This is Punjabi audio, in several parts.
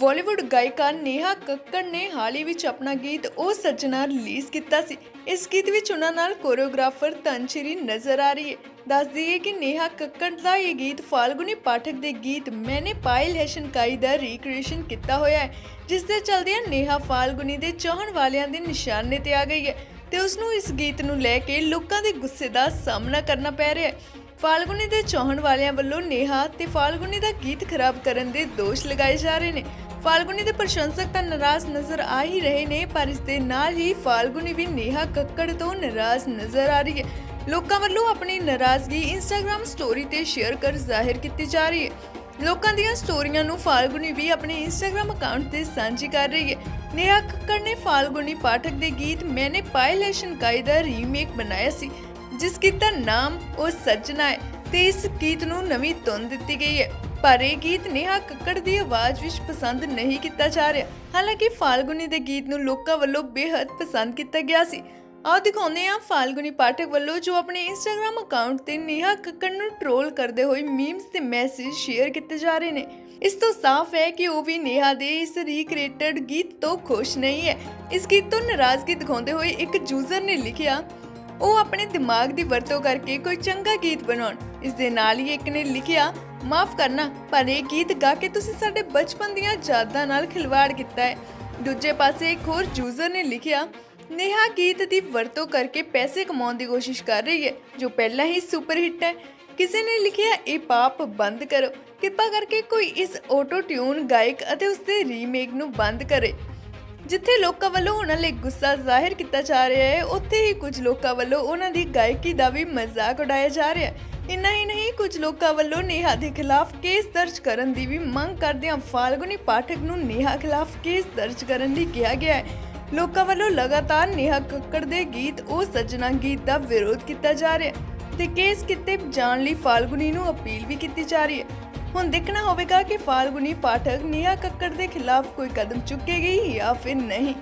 ਬਾਲੀਵੁੱਡ ਗਾਇਕਾ ਨੇਹਾ ਕੱਕੜ ਨੇ ਹਾਲ ਹੀ ਵਿੱਚ ਆਪਣਾ ਗੀਤ ਉਹ ਸੱਜਣਾ ਰਿਲੀਜ਼ ਕੀਤਾ ਸੀ। ਇਸ ਗੀਤ ਵਿੱਚ ਉਹਨਾਂ ਨਾਲ ਕੋਰੀਓਗ੍ਰਾਫਰ ਤਨਸ਼ਰੀ ਨਜ਼ਰ ਆ ਰਹੀ ਹੈ। ਦੱਸ ਦਈਏ ਕਿ ਨੇਹਾ ਕੱਕੜ ਦਾ ਇਹ ਗੀਤ ਫਾਲਗੁਨੀ ਪਾਠਕ ਦੇ ਗੀਤ ਮੈਨੇ ਪਾਇਲ ਹੈ ਸ਼ਨਕਾਈ ਦਾ ਰੀਕ੍ਰੀਏਸ਼ਨ ਕੀਤਾ ਹੋਇਆ ਹੈ ਜਿਸ ਦੇ ਚਲਦਿਆਂ ਨੇਹਾ ਫਾਲਗੁਨੀ ਦੇ ਚਾਹਣ ਵਾਲਿਆਂ ਦੇ ਨਿਸ਼ਾਨੇ ਤੇ ਆ ਗਈ ਹੈ ਤੇ ਉਸ ਨੂੰ ਇਸ ਗੀਤ ਨੂੰ ਲੈ ਕੇ ਲੋਕਾਂ ਦੇ ਗੁੱਸੇ ਦਾ ਸਾਹਮਣਾ ਕਰਨਾ ਪੈ ਰਿਹਾ ਹੈ। ਫਾਲਗੁਨੀ ਦੇ ਚਾਹਣ ਵਾਲਿਆਂ ਵੱਲੋਂ ਨੇਹਾ ਤੇ ਫਾਲਗੁਨੀ ਦਾ ਗੀਤ ਖਰਾਬ ਕਰਨ ਦੇ ਦੋਸ਼ ਲਗਾਏ ਜਾ ਰਹੇ ਨੇ। ਫਾਲਗੁਨੀ ਦੇ ਪ੍ਰਸ਼ੰਸਕ ਤਾਂ ਨਾਰਾਜ਼ ਨਜ਼ਰ ਆ ਹੀ ਰਹੇ ਨੇ, ਪਰ ਇਸ ਦੇ ਨਾਲ ਹੀ ਫਾਲਗੁਨੀ ਵੀ ਨੇਹਾ ਕੱਕੜ ਤੋਂ ਨਾਰਾਜ਼ ਨਜ਼ਰ ਆ ਰਹੀ ਹੈ। ਲੋਕਾਂ ਵੱਲੋਂ ਆਪਣੀ ਨਾਰਾਜ਼ਗੀ ਇੰਸਟਾਗ੍ਰam ਸਟੋਰੀ ਤੇ ਸ਼ੇਅਰ ਕਰ ਜ਼ਾਹਿਰ ਕੀਤੀ ਜਾ ਰਹੀ ਹੈ। ਲੋਕਾਂ ਦੀਆਂ ਸਟੋਰੀਆਂ ਨੂੰ ਫਾਲਗੁਨੀ ਵੀ ਆਪਣੇ ਇੰਸਟਾਗ੍ਰam ਅਕਾਊਂਟ ਤੇ ਸਾਂਝੀ ਕਰ ਰਹੀ ਹੈ। ਨੇਹਾ ਕੱਕੜ ਨੇ ਫਾਲਗੁਨੀ ਪਾਠਕ ਦੇ ਗੀਤ ਮੈਨੇ ਪਾਇਲ ਹੈ ਦਾ ਰੀਮੇਕ ਬਣਾਇਆ ਸੀ। ਜਿਸ ਗੀਤ ਦਾ ਨਾਮ ਉਹ ਸੱਜਣਾ ਹੈ ਤੇ ਇਸ ਗੀਤ ਨੂੰ ਨਵੀਂ ਧੁਨ ਦਿੱਤੀ ਗਈ ਹੈ। ਪਰ ਇਹ ਗੀਤ ਨੇਹਾ ਕੱਕੜ ਦੀ ਆਵਾਜ਼ ਵਿੱਚ ਪਸੰਦ ਨਹੀਂ ਕੀਤਾ ਜਾ ਰਿਹਾ। ਹਾਲਾਂਕਿ ਫਾਲਗੁਨੀ ਦੇ ਗੀਤ ਨੂੰ ਲੋਕਾਂ ਵੱਲੋਂ ਬੇहद ਪਸੰਦ ਕੀਤਾ ਗਿਆ ਸੀ। ਆਓ ਦਿਖਾਉਂਦੇ ਹਾਂ ਫਾਲਗੁਨੀ ਪਾਠਕ ਵੱਲੋਂ ਜੋ ਆਪਣੇ ਇੰਸਟਾਗ੍ਰam ਅਕਾਊਂਟ ਤੇ ਨੇਹਾ ਕੱਕੜ ਨੂੰ ਟ੍ਰੋਲ ਕਰਦੇ ਹੋਏ ਮੀਮਸ ਤੇ ਮੈਸੇਜ ਸ਼ੇਅਰ ਕੀਤੇ ਜਾ ਰਹੇ ਨੇ। ਇਸ ਤੋਂ ਸਾਫ਼ ਹੈ ਕਿ ਉਹ ਵੀ ਨੇਹਾ ਦੇ ਇਸ ਰੀਕ੍ਰੀਏਟਡ ਗੀਤ ਤੋਂ ਖੁਸ਼ ਨਹੀਂ ਹੈ। ਇਸ ਗੀਤ ਤੋਂ ਨਾਰਾਜ਼ਗੀ ਦਿਖਾਉਂਦੇ ਹੋਏ ਇੱਕ ਯੂਜ਼ਰ ਨੇ ਲਿਖਿਆ ਉਹ ਆਪਣੇ ਦਿਮਾਗ ਦੀ ਵਰਤੋਂ ਕਰਕੇ ਕੋਈ ਚੰਗਾ ਗੀਤ ਬਣਾਉਣ। ਇਸ ਦੇ ਨਾਲ ਹੀ ਇੱਕ ਨੇ ਲਿਖਿਆ, ਮਾਫ ਕਰਨਾ, ਪਰ ਇਹ ਗੀਤ ਗਾ ਕੇ ਤੁਸੀਂ ਸਾਡੇ ਬਚਪਨ ਦੀਆਂ ਯਾਦਾਂ ਨਾਲ ਖਿਲਵਾੜ ਕੀਤਾ ਹੈ। ਦੂਜੇ ਪਾਸੇ ਇੱਕ ਹੋਰ ਯੂਜ਼ਰ ਨੇ ਲਿਖਿਆ, ਨੇਹਾ ਗੀਤ ਦੀ ਵਰਤੋਂ ਕਰਕੇ ਪੈਸੇ ਕਮਾਉਣ ਦੀ ਕੋਸ਼ਿਸ਼ ਕਰ ਰਹੀ ਹੈ, ਜੋ ਪਹਿਲਾਂ ਹੀ ਸੁਪਰ ਹਿੱਟ ਹੈ। ਕਿਸੇ ਨੇ ਲਿਖਿਆ, ਇਹ ਪਾਪ ਬੰਦ ਕਰੋ। ਕਿਰਪਾ ਕਰਕੇ ਕੋਈ ਇਸ ਆਟੋ ਟਿਊਨ ਗਾਇਕ ਅਤੇ ਉਸਦੇ ਰੀਮੇਕ ਨੂੰ ਬੰਦ ਕਰੇ। ਜਿੱਥੇ ਲੋਕਾਂ ਵੱਲੋਂ ਉਹਨਾਂ ਲਈ ਗੁੱਸਾ ਜ਼ਾਹਿਰ ਕੀਤਾ ਜਾ ਰਿਹਾ ਹੈ, ਉੱਥੇ ਹੀ ਕੁਝ ਲੋਕਾਂ ਵੱਲੋਂ ਉਹਨਾਂ ਦੀ ਗਾਇਕੀ ਦਾ ਵੀ ਮਜ਼ਾਕ ਉਡਾਇਆ ਜਾ ਰਿਹਾ ਹੈ। ਇੰਨਾ ਹੀ ਨਹੀਂ, ਕੁਝ ਲੋਕਾਂ ਵੱਲੋਂ ਨੇਹਾ ਦੇ ਖਿਲਾਫ ਕੇਸ ਦਰਜ ਕਰਨ ਦੀ ਵੀ ਮੰਗ ਕਰਦਿਆਂ ਫਾਲਗੁਨੀ ਪਾਠਕ ਨੂੰ ਨੇਹਾ ਖਿਲਾਫ ਕੇਸ ਦਰਜ ਕਰਨ ਲਈ ਕਿਹਾ ਗਿਆ ਹੈ। ਲੋਕਾਂ ਵੱਲੋਂ ਲਗਾਤਾਰ ਨੇਹਾ ਕੱਕੜ ਦੇ ਗੀਤ, ਉਹ ਸੱਜਣਾ ਗੀਤ ਦਾ ਵਿਰੋਧ ਕੀਤਾ ਜਾ ਰਿਹਾ ਤੇ ਕੇਸ ਕਿਤੇ ਜਾਣ ਲਈ ਫਾਲਗੁਨੀ ਨੂੰ ਅਪੀਲ ਵੀ ਕੀਤੀ ਜਾ ਰਹੀ ਹੈ। ਹੁਣ ਦੇਖਣਾ ਹੋਵੇਗਾ ਕਿ ਫਾਲਗੁਨੀ ਪਾਠਕ ਨੇਹਾ ਕੱਕੜ ਦੇ ਖਿਲਾਫ ਕੋਈ ਕਦਮ ਚੁੱਕੇਗੀ ਜਾਂ ਫਿਰ ਨਹੀਂ।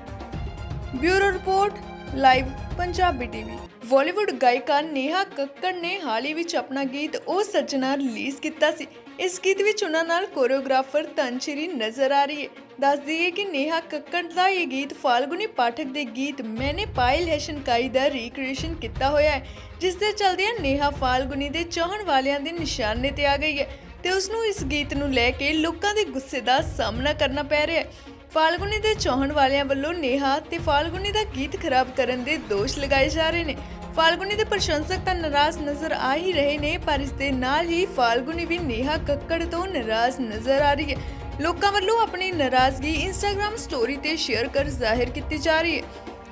Bureau report, live, Punjabi TV. Bollywood ਗਾਇਕਾ ਨੇਹਾ ਕੱਕੜ ਨੇ ਹਾਲ ਵਿੱਚ ਆਪਣਾ ਗੀਤ ਉਹ ਸੱਜਣਾ ਰਿਲੀਜ਼ ਕੀਤਾ ਸੀ। ਇਸ ਗੀਤ ਵਿੱਚ ਉਹਨਾਂ ਨਾਲ ਕੋਰੀਓਗ੍ਰਾਫਰ ਤਨਸ਼ਰੀ ਨਜ਼ਰ ਆ ਰਹੀ ਹੈ। ਦੱਸ ਦਈਏ ਕਿ ਨੇਹਾ ਕੱਕੜ ਦਾ ਇਹ ਗੀਤ ਫਾਲਗੁਨੀ ਪਾਠਕ ਦੇ ਗੀਤ ਮੈਨੇ ਪਾਇਲ ਹੈ ਸ਼ਨਕਾਈ ਦਾ ਰੀਕ੍ਰੀਏਸ਼ਨ ਕੀਤਾ ਹੋਇਆ ਹੈ, ਜਿਸ ਦੇ ਚਲਦਿਆਂ ਨੇਹਾ ਫਾਲਗੁਨੀ ਦੇ ਚਾਹਣ ਵਾਲਿਆਂ ਦੇ ਨਿਸ਼ਾਨੇ ਤੇ ਆ ਗਈ ਹੈ। ਤੇ ਉਸ ਨੂੰ ਇਸ ਗੀਤ ਨੂੰ ਲੈ ਕੇ ਲੋਕਾਂ ਦੇ ਗੁੱਸੇ ਦਾ ਸਾਹਮਣਾ ਕਰਨਾ ਪੈ ਰਿਹਾ ਹੈ। ਫਾਲਗੁਨੀ ਦੇ ਚਾਹਣ ਵਾਲਿਆਂ ਵੱਲੋਂ ਨੇਹਾ ਤੇ ਫਾਲਗੁਨੀ ਦਾ ਗੀਤ ਖਰਾਬ ਕਰਨ ਦੇ ਦੋਸ਼ ਲਗਾਏ ਜਾ ਰਹੇ ਨੇ। ਫਾਲਗੁਨੀ ਦੇ ਪ੍ਰਸ਼ੰਸਕ ਤਾਂ ਨਾਰਾਜ਼ ਨਜ਼ਰ ਆ ਹੀ ਰਹੇ ਨੇ, ਪਰ ਇਸ ਦੇ ਨਾਲ ਹੀ ਫਾਲਗੁਨੀ ਵੀ ਨੇਹਾ ਕੱਕੜ ਤੋਂ ਨਾਰਾਜ਼ ਨਜ਼ਰ ਆ ਰਹੀ ਹੈ। ਲੋਕਾਂ ਵੱਲੋਂ ਆਪਣੀ ਨਾਰਾਜ਼ਗੀ ਇੰਸਟਾਗ੍ਰam ਸਟੋਰੀ ਤੇ ਸ਼ੇਅਰ ਕਰ ਜ਼ਾਹਿਰ ਕੀਤੀ ਜਾ ਰਹੀ ਹੈ।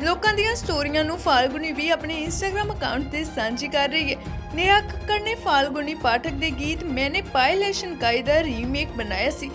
ਲੋਕਾਂ ਦੀਆਂ ਸਟੋਰੀਆਂ ਨੂੰ ਫਾਲਗੁਨੀ ਵੀ ਆਪਣੇ ਇੰਸਟਾਗ੍ਰam ਅਕਾਊਂਟ ਤੇ ਸਾਂਝੀ ਕਰ ਰਹੀ ਹੈ। ਨੇਹਾ ਕੱਕੜ ਨੇ ਫਾਲਗੁਨੀ ਪਾਠਕ ਦੇ ਗੀਤ ਮੈਨੇ ਪਾਇਲ ਹੈ ਰੀਮੇਕ ਬਣਾਇਆ ਸੀ,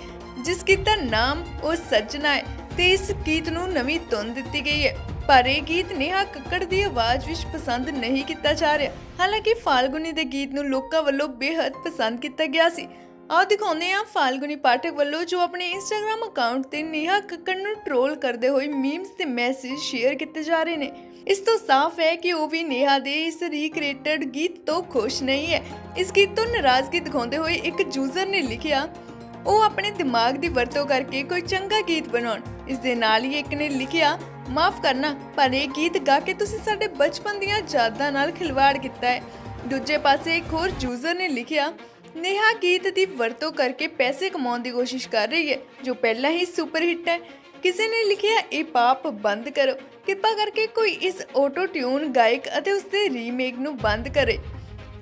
ਜਿਸ ਗੀਤ ਦਾ ਨਾਮ ਉਹ ਸੱਜਣਾ ਹੈ ਤੇ ਇਸ ਗੀਤ ਨੂੰ ਨਵੀਂ ਧੁਨ ਦਿੱਤੀ ਗਈ ਹੈ। ਪਰ ਇਹ ਗੀਤ ਨੇਹਾ ਕੱਕੜ ਦੀ ਆਵਾਜ਼ ਵਿੱਚ ਪਸੰਦ ਨਹੀਂ ਕੀਤਾ ਜਾ ਰਿਹਾ। ਹਾਲਾਂਕਿ ਫਾਲਗੁਨੀ ਦੇ ਗੀਤ ਨੂੰ ਲੋਕਾਂ ਵੱਲੋਂ ਬੇहद ਪਸੰਦ ਕੀਤਾ ਗਿਆ ਸੀ। ਆਓ ਦਿਖਾਉਂਦੇ ਹਾਂ ਫਾਲਗੁਨੀ ਪਾਠਕ ਵੱਲੋਂ ਜੋ ਆਪਣੇ ਇੰਸਟਾਗ੍ਰam ਅਕਾਊਂਟ ਤੇ ਨੇਹਾ ਕੱਕੜ ਨੂੰ ਟ੍ਰੋਲ ਕਰਦੇ ਹੋਏ ਮੀਮਸ ਤੇ ਮੈਸੇਜ ਸ਼ੇਅਰ ਕੀਤੇ ਜਾ ਰਹੇ ਨੇ। ਇਸ ਤੋਂ ਸਾਫ਼ ਹੈ ਕਿ ਉਹ ਵੀ ਨੇਹਾ ਦੇ ਇਸ ਰੀਕ੍ਰੀਏਟਡ ਗੀਤ ਤੋਂ ਖੁਸ਼ ਨਹੀਂ ਹੈ। ਇਸ ਗੀਤ ਤੋਂ ਨਾਰਾਜ਼ਗੀ ਦਿਖਾਉਂਦੇ ਹੋਏ ਇੱਕ ਯੂਜ਼ਰ ਨੇ ਲਿਖਿਆ, ਉਹ ਆਪਣੇ ਦਿਮਾਗ ਦੀ ਵਰਤੋਂ ਕਰਕੇ ਕੋਈ ਚੰਗਾ ਗੀਤ ਬਣਾਉਣ। ਇਸ ਦੇ ਨਾਲ ਹੀ ਇੱਕ ਨੇ ਲਿਖਿਆ, ਮਾਫ ਕਰਨਾ, ਪਰ ਇਹ ਗੀਤ ਗਾ ਕੇ ਤੁਸੀਂ ਸਾਡੇ ਬਚਪਨ ਦੀਆਂ ਯਾਦਾਂ ਨਾਲ ਖਿਲਵਾੜ ਕੀਤਾ ਹੈ। ਦੂਜੇ ਪਾਸੇ ਇੱਕ ਹੋਰ ਯੂਜ਼ਰ ਨੇ ਲਿਖਿਆ ਨੇਹਾ ਗੀਤ ਦੀ ਵਰਤੋਂ ਕਰਕੇ ਪੈਸੇ ਕਮਾਉਣ ਦੀ ਕੋਸ਼ਿਸ਼ ਕਰ ਰਹੀ ਹੈ, ਜੋ ਪਹਿਲਾਂ ਹੀ ਸੁਪਰ ਹਿੱਟ ਹੈ। ਕਿਸੇ ਨੇ ਲਿਖਿਆ, ਇਹ ਪਾਪ ਬੰਦ ਕਰੋ। ਕਿਰਪਾ ਕਰਕੇ ਕੋਈ ਇਸ ਆਟੋ ਟਿਊਨ ਗਾਇਕ ਅਤੇ ਉਸਦੇ ਰੀਮੇਕ ਨੂੰ ਬੰਦ ਕਰੇ।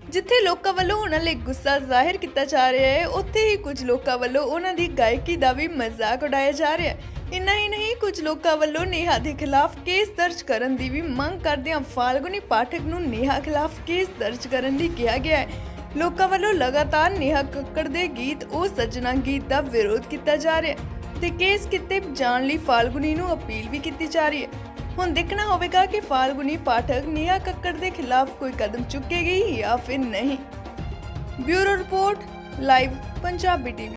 ਜਿੱਥੇ ਲੋਕਾਂ ਵੱਲੋਂ ਉਹਨਾਂ ਲਈ ਗੁੱਸਾ ਜ਼ਾਹਿਰ ਕੀਤਾ ਜਾ ਰਿਹਾ ਹੈ, ਉੱਥੇ ਹੀ ਕੁਝ ਲੋਕਾਂ ਵੱਲੋਂ ਉਹਨਾਂ ਦੀ ਗਾਇਕੀ ਦਾ ਵੀ ਮਜ਼ਾਕ ਉਡਾਇਆ ਜਾ ਰਿਹਾ ਹੈ। ਇੰਨਾ ਹੀ ਨਹੀਂ, ਕੁਝ ਲੋਕਾਂ ਵੱਲੋਂ ਨੇਹਾ ਦੇ ਖਿਲਾਫ ਕੇਸ ਦਰਜ ਕਰਨ ਦੀ ਵੀ ਮੰਗ ਕਰਦਿਆਂ ਫਾਲਗੁਨੀ ਪਾਠਕ ਨੂੰ ਨੇਹਾ ਖਿਲਾਫ ਕੇਸ ਦਰਜ ਕਰਨ ਲਈ ਕਿਹਾ ਗਿਆ ਹੈ। ਲੋਕਾਂ ਵੱਲੋਂ ਲਗਾਤਾਰ ਨੇਹਾ ਕੱਕੜ ਦੇ ਗੀਤ, ਉਹ ਸੱਜਣਾ ਗੀਤ ਦਾ ਵਿਰੋਧ ਕੀਤਾ ਜਾ ਰਿਹਾ ਹੈ ਤੇ ਕੇਸ ਕਿਤੇ ਜਾਣ ਲਈ ਫਾਲਗੁਨੀ ਨੂੰ ਅਪੀਲ ਵੀ ਕੀਤੀ ਜਾ ਰਹੀ ਹੈ। ਹੁਣ ਦੇਖਣਾ ਹੋਵੇਗਾ ਕਿ ਫਾਲਗੁਨੀ ਪਾਠਕ ਨੇਹਾ ਕੱਕੜ ਦੇ ਖਿਲਾਫ ਕੋਈ ਕਦਮ ਚੁੱਕੇਗੀ ਜਾਂ ਫਿਰ ਨਹੀਂ। Bureau report, live, Punjabi TV.